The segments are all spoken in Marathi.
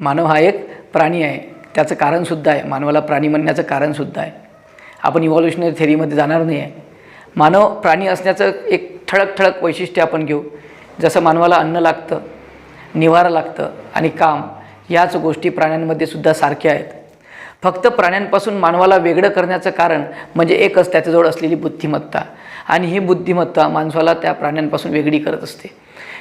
मानव हा एक प्राणी आहे. त्याचं कारणसुद्धा आहे. मानवाला प्राणी म्हणण्याचं कारणसुद्धा आहे. आपण इव्हॉल्युशनरी थेरीमध्ये जाणार नाही आहे मानव प्राणी असण्याचं एक ठळक ठळक वैशिष्ट्य आपण घेऊ. जसं मानवाला अन्न लागतं निवारा लागतं आणि काम याच गोष्टी प्राण्यांमध्ये सुद्धा सारख्या आहेत. फक्त प्राण्यांपासून मानवाला वेगळं करण्याचं कारण म्हणजे एकच त्याच्याजवळ असलेली बुद्धिमत्ता. आणि ही बुद्धिमत्ता माणसाला त्या प्राण्यांपासून वेगळी करत असते.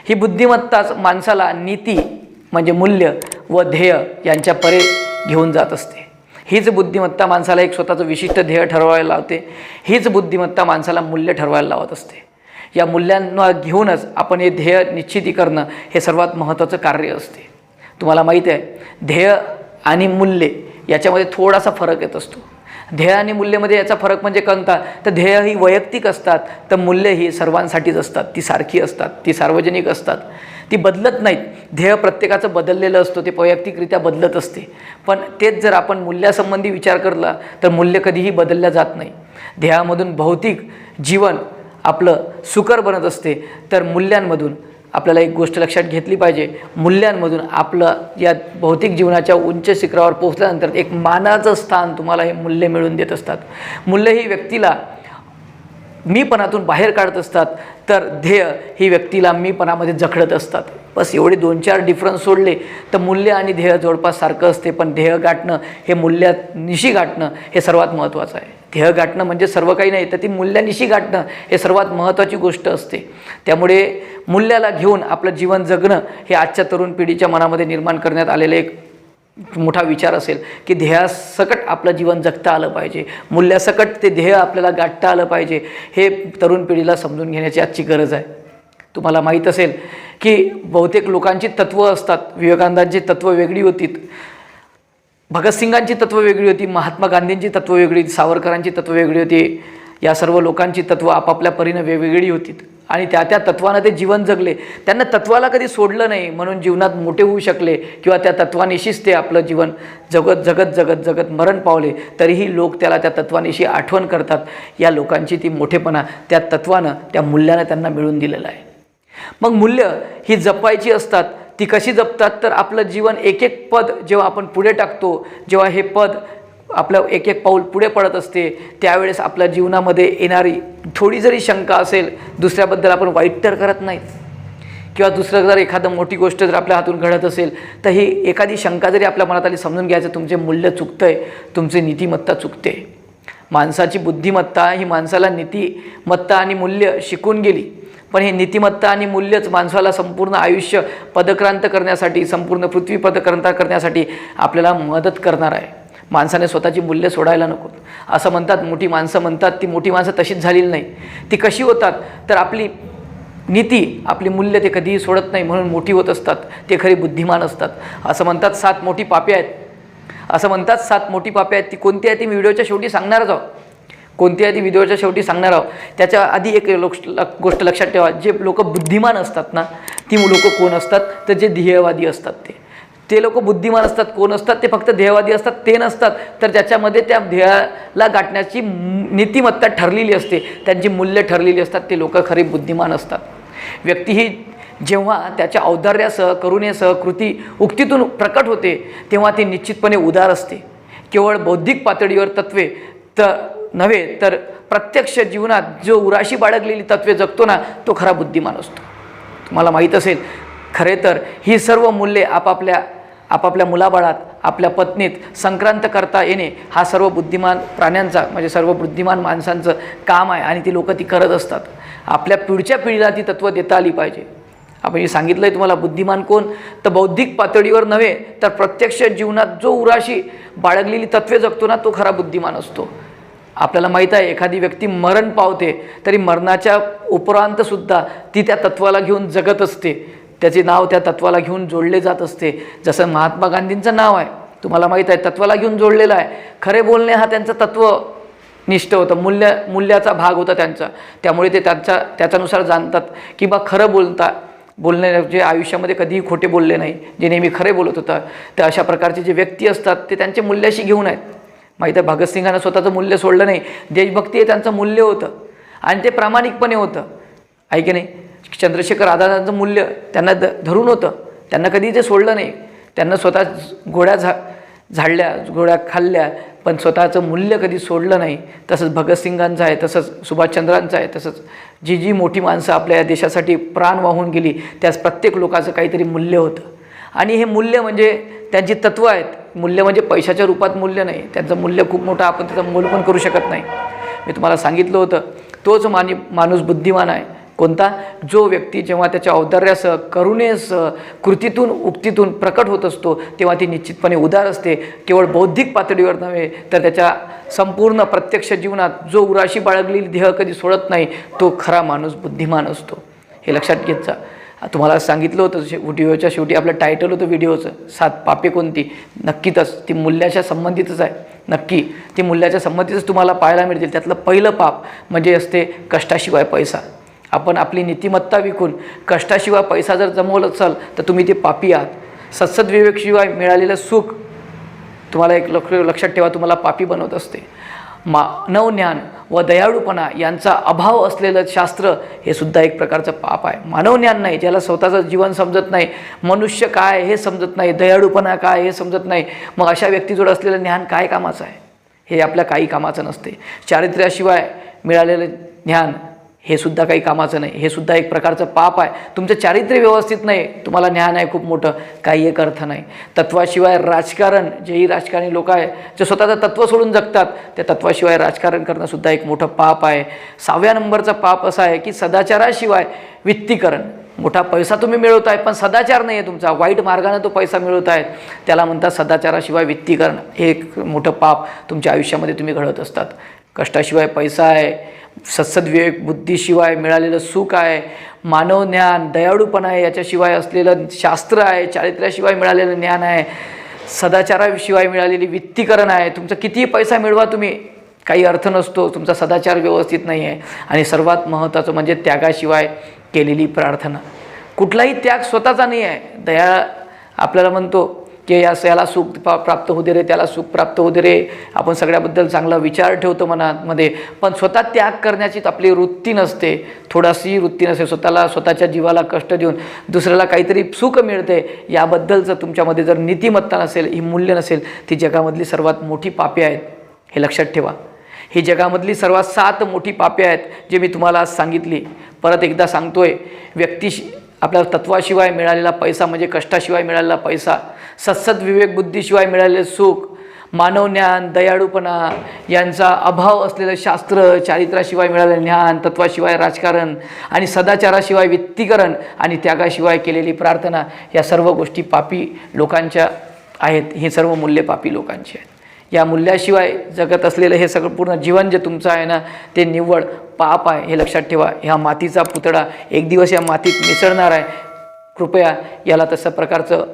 ही बुद्धिमत्ताच माणसाला नीती म्हणजे मूल्य व ध्येय यांच्या परे घेऊन जात असते. हीच बुद्धिमत्ता माणसाला एक स्वतःचं विशिष्ट ध्येय ठरवायला लावते. हीच बुद्धिमत्ता माणसाला मूल्य ठरवायला लावत असते. या मूल्यांना घेऊनच आपण हे ध्येय निश्चिती करणं हे सर्वात महत्त्वाचं कार्य असते. तुम्हाला माहीत आहे ध्येय आणि मूल्य याच्यामध्ये थोडासा फरक येत असतो. ध्येय आणि मूल्यमध्ये याचा फरक म्हणजे कोणता? तर ध्येय ही वैयक्तिक असतात तर मूल्य ही सर्वांसाठीच असतात. ती सारखी असतात ती सार्वजनिक असतात. ती बदलत नाहीत. ध्येय प्रत्येकाचं बदललेलं असतं ते वैयक्तिकरित्या बदलत असते. पण तेच जर आपण मूल्यासंबंधी विचार करला तर मूल्य कधीही बदलल्या जात नाही. ध्येयामधून भौतिक जीवन आपलं सुकर बनत असते. तर मूल्यांमधून आपल्याला एक गोष्ट लक्षात घेतली पाहिजे. मूल्यांमधून आपलं या भौतिक जीवनाच्या उंच शिखरावर पोहोचल्यानंतर एक मानाचं स्थान तुम्हाला हे मूल्य मिळवून देत असतात. मूल्य ही व्यक्तीला मीपणातून बाहेर काढत असतात तर ध्येय ही व्यक्तीला मीपणामध्ये जखडत असतात. बस एवढे दोन चार डिफरन्स सोडले तर मूल्य आणि ध्येय जवळपास सारखं असते पण ध्येय गाठणं हे मूल्यानिशी गाठणं हे सर्वात महत्त्वाचं आहे. ध्येय गाठणं म्हणजे सर्व काही नाही तर ती मूल्यानिशी गाठणं हे सर्वात महत्त्वाची गोष्ट असते. त्यामुळे मूल्याला घेऊन आपलं जीवन जगणं हे आजच्या तरुण पिढीच्या मनामध्ये निर्माण करण्यात आलेलं एक मोठा विचार असेल की ध्येयासकट आपलं जीवन जगता आलं पाहिजे. मूल्यासकट ते ध्येय आपल्याला गाठता आलं पाहिजे. हे तरुण पिढीला समजून घेण्याची आजची गरज आहे. तुम्हाला माहीत असेल की बहुतेक लोकांची तत्त्वं असतात. विवेकानंदांची तत्त्वं वेगळी होती. भगतसिंगांची तत्त्वं वेगळी होती. महात्मा गांधींची तत्त्वं वेगळी होती. सावरकरांची तत्त्वं वेगळी होती. या सर्व लोकांची तत्त्वं आपापल्या परीनं वेगवेगळी होती. आणि त्या त्या तत्वानं ते जीवन जगले. त्यांना तत्वाला कधी सोडलं नाही म्हणून जीवनात मोठे होऊ शकले किंवा त्या तत्वानिशीच ते आपलं जीवन जगत जगत जगत जगत मरण पावले तरीही लोक त्याला त्या तत्वानिशी आठवण करतात. या लोकांची ती मोठेपणा त्या तत्वानं त्या मूल्यानं त्यांना मिळून दिलेलं आहे. मग मूल्य ही जपायची असतात. ती कशी जपतात? तर आपलं जीवन एक एक पद जेव्हा आपण पुढे टाकतो जेव्हा हे पद आपलं एक एक पाऊल पुढे पडत असते त्यावेळेस आपल्या जीवनामध्ये येणारी थोडी जरी शंका असेल दुसऱ्याबद्दल आपण वाईट तर करत नाहीत. किंवा दुसरं जर एखादं मोठी गोष्ट जर आपल्या हातून घडत असेल तर ही एखादी शंका जरी आपल्या मनात आली समजून घ्यायचं तुमचे मूल्य चुकतं आहे तुमची नीतिमत्ता चुकते. माणसाची बुद्धिमत्ता ही माणसाला नीतिमत्ता आणि मूल्य शिकून गेली. पण हे नीतिमत्ता आणि मूल्यच माणसाला संपूर्ण आयुष्य पदक्रांत करण्यासाठी संपूर्ण पृथ्वी पदक्रांत करण्यासाठी आपल्याला मदत करणार आहे. माणसाने स्वतःची मूल्य सोडायला नको. असं म्हणतात मोठी माणसं म्हणतात ती मोठी माणसं तशीच झालेली नाही. ती कशी होतात? तर आपली नीती आपली मूल्य ते कधीही सोडत नाही म्हणून मोठी होत असतात ते खरी बुद्धिमान असतात. असं म्हणतात सात मोठी पापे आहेत. असं म्हणतात सात मोठी पापे आहेत. ती कोणती आहे ती मी व्हिडिओच्या शेवटी सांगणारच आहोत. कोणती आहे ती व्हिडिओच्या शेवटी सांगणार आहोत. त्याच्या आधी एक लोक गोष्ट लक्षात ठेवा. जे लोक बुद्धिमान असतात ना ती लोक कोण असतात? तर जे ध्येयवादी असतात ते. ते लोक बुद्धिमान असतात कोण असतात ते फक्त ध्येयवादी असतात ते नसतात. तर त्याच्यामध्ये त्या ध्येयाला गाठण्याची नीतिमत्ता ठरलेली असते. त्यांची मूल्य ठरलेली असतात ते लोक खरी बुद्धिमान असतात. व्यक्ती ही जेव्हा त्याच्या औदार्यासह करुणेसह कृती उक्तीतून प्रकट होते तेव्हा ती निश्चितपणे उदार असते. केवळ बौद्धिक पातळीवर तत्वे तर नव्हे तर प्रत्यक्ष जीवनात जो उराशी बाळगलेली तत्वे जगतो ना तो खरा बुद्धिमान असतो. तुम्हाला माहीत असेल खरे तर ही सर्व मूल्ये आपापल्या आपापल्या मुलाबाळात आपल्या पत्नीत संक्रांत करता येणे हा सर्व बुद्धिमान प्राण्यांचा म्हणजे सर्व बुद्धिमान माणसांचं काम आहे आणि ती लोकं ती करत असतात. आपल्या पुढच्या पिढीला ती तत्त्व देता आली पाहिजे. आपण हे सांगितलं आहे तुम्हाला बुद्धिमान कोण? तर बौद्धिक पातळीवर नव्हे तर प्रत्यक्ष जीवनात जो उराशी बाळगलेली तत्वे जगतो ना तो खरा बुद्धिमान असतो. आपल्याला माहीत आहे एखादी व्यक्ती मरण पावते तरी मरणाच्या उपरांतसुद्धा ती त्या तत्वाला घेऊन जगत असते. त्याचे नाव त्या तत्वाला घेऊन जोडले जात असते. जसं महात्मा गांधींचं नाव आहे. तुम्हाला माहीत आहे तत्वाला घेऊन जोडलेलं आहे. खरे बोलणे हा त्यांचं तत्व निष्ठ होतं. मूल्य मूल्याचा भाग होता त्यांचा. त्यामुळे ते त्यांच्या त्याच्यानुसार जाणतात की बा खरं बोलता बोलणे जे आयुष्यामध्ये कधीही खोटे बोलले नाही. जे नेहमी खरे बोलत होता. त्या अशा प्रकारचे जे व्यक्ती असतात ते त्यांचे मूल्याशी घेऊन आहेत. माहीत आहे भगतसिंगांना स्वतःचं मूल्य सोडलं नाही. देशभक्ती हे त्यांचं मूल्य होतं. आणि ते प्रामाणिकपणे होतं. आहे की नाही? चंद्रशेखर आझादांचं मूल्य त्यांना द धरून होतं. त्यांना कधी ते सोडलं नाही. त्यांना स्वतः घोड्या झा झाडल्या घोड्या खाल्ल्या पण स्वतःचं मूल्य कधी सोडलं नाही. तसंच भगतसिंगांचं आहे तसंच सुभाषचंद्रांचं आहे तसंच जी जी मोठी माणसं आपल्या या देशासाठी प्राण वाहून गेली त्यास प्रत्येक लोकांचं काहीतरी मूल्य होतं. आणि हे मूल्य म्हणजे त्यांची तत्त्व आहेत. मूल्य म्हणजे पैशाच्या रूपात मूल्य नाही. त्यांचं मूल्य खूप मोठं आपण त्याचं मोल पण करू शकत नाही. मी तुम्हाला सांगितलं होतं तोच मानी माणूस बुद्धिमान आहे. कोणता? जो व्यक्ती जेव्हा त्याच्या औदार्यासह करुणेसह कृतीतून उक्तीतून प्रकट होत असतो तेव्हा ती निश्चितपणे उदार असते. केवळ बौद्धिक पातळीवर नव्हे तर त्याच्या संपूर्ण प्रत्यक्ष जीवनात जो उराशी बाळगलेली देह कधी सोडत नाही तो खरा माणूस बुद्धिमान असतो. हे लक्षात घेत जा तुम्हाला सांगितलं होतं शे- व्हिडिओच्या शेवटी आपलं टायटल होतं व्हिडिओचं सात पापे कोणती? नक्कीच ती मूल्याच्या संबंधितच आहे. नक्की ती मूल्याच्या संबंधितच तुम्हाला पाहायला मिळतील. त्यातलं पहिलं पाप म्हणजे असते कष्टाशिवाय पैसा. आपण आपली नीतिमत्ता विकून कष्टाशिवाय पैसा जर जमवलं असाल तर तुम्ही ते पापी आहात. सत्सद्विवेकशिवाय मिळालेलं सुख तुम्हाला एक लक्ष लक्षात ठेवा तुम्हाला पापी बनवत असते. मानव ज्ञान व दयाळूपणा यांचा अभाव असलेलं शास्त्र हे सुद्धा एक प्रकारचं पाप आहे. मानव ज्ञान नाही ज्याला स्वतःचं जीवन समजत नाही मनुष्य काय हे समजत नाही दयाळूपणा काय हे समजत नाही मग अशा व्यक्तीजवळ असलेलं ज्ञान काय कामाचं आहे? हे आपल्या काही कामाचं नसते. चारित्र्याशिवाय मिळालेलं ज्ञान हे सुद्धा काही कामाचं नाही. हे सुद्धा एक प्रकारचं पाप आहे. तुमचं चारित्र्य व्यवस्थित नाही. तुम्हाला ज्ञान आहे खूप मोठं. काही एक अर्थ नाही. तत्वाशिवाय राजकारण जेही राजकारणी लोक आहे जे स्वतःचं तत्त्व सोडून जगतात त्या तत्वाशिवाय राजकारण करणंसुद्धा एक मोठं पाप आहे. सहाव्या नंबरचं पाप असं आहे की सदाचाराशिवाय वित्तीकरण. मोठा पैसा तुम्ही मिळवत आहे पण सदाचार नाही आहे तुमचा. वाईट मार्गाने तो पैसा मिळवत आहे त्याला म्हणतात सदाचाराशिवाय वित्तीकरण. हे एक मोठं पाप तुमच्या आयुष्यामध्ये तुम्ही घडत असतात. कष्टाशिवाय पैसा आहे. सत्सद्विवेक बुद्धीशिवाय मिळालेलं सुख आहे मानव ज्ञान दयाळूपणा आहे याच्याशिवाय असलेलं शास्त्र आहे चारित्र्याशिवाय मिळालेलं ज्ञान आहे सदाचाराशिवाय मिळालेली वित्तीकरण आहे तुमचा कितीही पैसा मिळवा तुम्ही काही अर्थ नसतो तुमचा सदाचार व्यवस्थित नाही आहे. आणि सर्वात महत्त्वाचं म्हणजे त्यागाशिवाय केलेली प्रार्थना. कुठलाही त्याग स्वतःचा नाही आहे. दया आपल्याला म्हणतो की या याला सुख पा प्राप्त होऊ दे रे त्याला सुख प्राप्त होऊ दे रे. आपण सगळ्याबद्दल चांगला विचार ठेवतो मनामध्ये. पण स्वतः त्याग करण्याचीच आपली वृत्ती नसते. थोडाशी वृत्ती नसते. स्वतःला स्वतःच्या जीवाला कष्ट देऊन दुसऱ्याला काहीतरी सुख मिळते. याबद्दलचं तुमच्यामध्ये जर नीतिमत्ता नसेल ही मूल्य नसेल ती जगामधली सर्वात मोठी पापे आहेत. हे लक्षात ठेवा. ही जगामधली सर्वात सात मोठी पापे आहेत जे मी तुम्हाला आज सांगितली. परत एकदा सांगतोय व्यक्ती आपल्या तत्वाशिवाय मिळालेला पैसा म्हणजे कष्टाशिवाय मिळालेला पैसा. सत्सद विवेक बुद्धीशिवाय मिळालेले सुख मानव ज्ञान दयाळूपणा यांचा अभाव असलेलं शास्त्र चारित्र्याशिवाय मिळालेलं ज्ञान तत्वाशिवाय राजकारण आणि सदाचाराशिवाय वित्तीकरण आणि त्यागाशिवाय केलेली प्रार्थना या सर्व गोष्टी पापी लोकांच्या आहेत. हे सर्व मूल्य पापी लोकांची आहेत. या मूल्याशिवाय जगत असलेलं हे सगळं पूर्ण जीवन जे तुमचं आहे ना ते निव्वळ पाप आहे. हे लक्षात ठेवा. ह्या मातीचा पुतळा एक दिवस या मातीत मिसळणार आहे. कृपया याला तसं प्रकारचं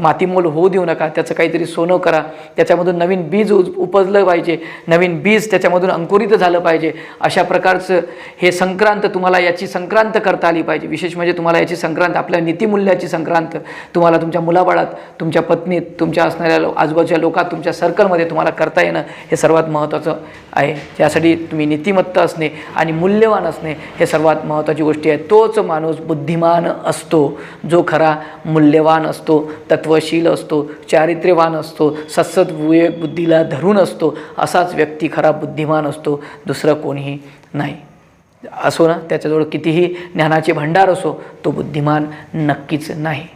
मातीमोल होऊ देऊ नका त्याचं काहीतरी सोनं करा. त्याच्यामधून नवीन बीज उज उपजलं पाहिजे. नवीन बीज त्याच्यामधून अंकुरित झालं पाहिजे. अशा प्रकारचं हे संक्रांत तुम्हाला याची संक्रांत करता आली पाहिजे. विशेष म्हणजे तुम्हाला याची संक्रांत आपल्या नीतिमूल्याची संक्रांत तुम्हाला तुमच्या मुलाबाळात तुमच्या पत्नीत तुमच्या असणाऱ्या लो आजूबाजूच्या लोकात तुमच्या सर्कलमध्ये तुम्हाला करता येणं हे सर्वात महत्त्वाचं आहे. त्यासाठी तुम्ही नीतिमत्ता असणे आणि मूल्यवान असणे हे सर्वात महत्त्वाची गोष्टी आहे. तोच माणूस बुद्धिमान असतो जो खरा मूल्यवान असतो. तर तत्वशील असतो चारित्र्यवान असतो सत्सद विवेक बुद्धीला धरून असतो असाच व्यक्ती खरा बुद्धिमान असतो दुसरं कोणीही नाही. असो ना त्याच्याजवळ कितीही ज्ञानाचे भंडार असो तो बुद्धिमान नक्कीच नाही.